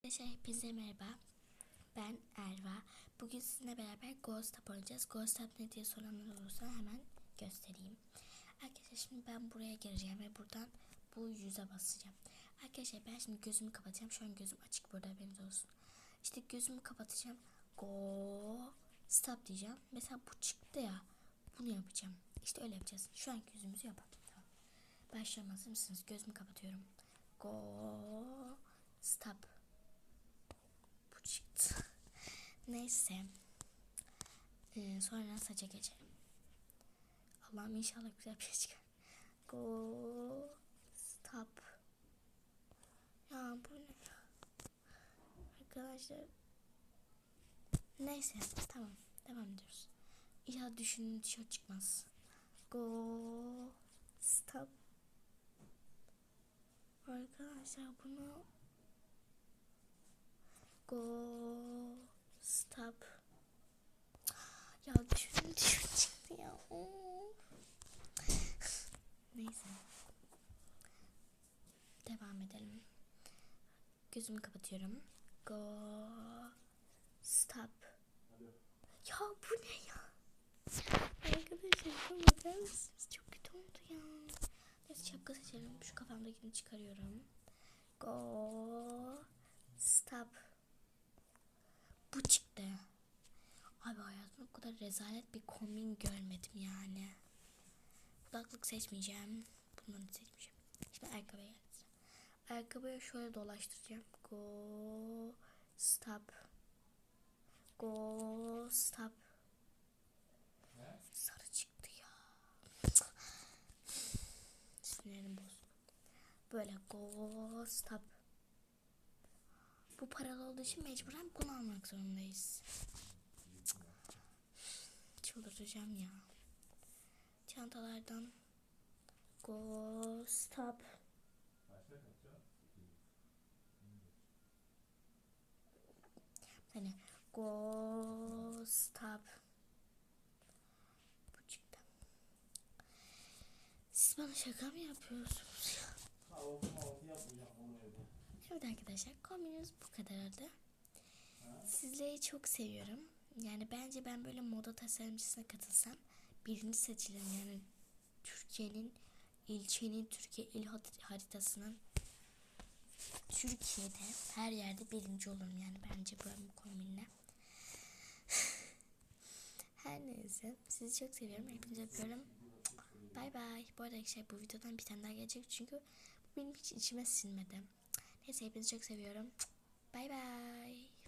Arkadaşlar hepinize merhaba. Ben Erva. Bugün sizinle beraber Ghost Tap oynayacağız. Ghost Tap ne diye soranlar olursa hemen göstereyim. Arkadaşlar şimdi ben buraya gireceğim ve buradan bu yüze basacağım. Arkadaşlar ben şimdi gözümü kapatacağım. Şu an gözüm açık burada haberiniz olsun. İşte gözümü kapatacağım. Go stop diyeceğim. Mesela bu çıktı ya. Bunu yapacağım. İşte öyle yapacağız. Şu an gözümüzü yapalım. Tamam. Başlayalım hazır mısınız? Gözümü kapatıyorum. Go stop. Bu çıktı. Neyse. Ee, sonra saça geçelim. Allah'ım inşallah güzel bir şey çıkar. Go stop. Ya bu ne ya? Arkadaşlar. Neyse tamam devam ediyoruz. İnşallah düşünün tişört çıkmaz. Go stop. Arkadaşlar bunu Go stop. Ya düşün düşün çıktı ya. Neyse. Devam edelim. Gözümü kapatıyorum. Go stop. Ya bu ne ya? Arkadaşlar bakar mısınız? Çok kötü oldu ya. Neyse şapka seçelim. Şu kafamdakini çıkarıyorum. Go stop. Bu çıktı. Abi hayatımda o kadar rezalet bir kombin görmedim yani. Kulaklık seçmeyeceğim. Bunları seçmeyeceğim. Şimdi ayakkabıya geleceğim. Ayakkabıya şöyle dolaştıracağım. Go stop. Go stop. Sarı çıktı ya. Sinirim bozuldu. Böyle go stop. Bu paralı olduğu için mecburen bunu almak zorundayız. Çıldıracağım ya. Çantalardan go stop. Hani go stop. Bu çıktı. Siz bana şaka mı yapıyorsunuz ya? Evet arkadaşlar kombinimiz bu kadardı. Sizleri çok seviyorum. Yani bence ben böyle moda tasarımcısına katılsam birinci seçilirim. Yani Türkiye'nin ilçenin Türkiye il haritasının Türkiye'de her yerde birinci olurum yani bence böyle bu kombinle. her neyse sizi çok seviyorum. Hepinizi öpüyorum. Bay bay. Bu arada arkadaşlar bu videodan bir tane daha gelecek çünkü bu benim hiç içime sinmedi. Neyse hepinizi çok seviyorum. Bay bay.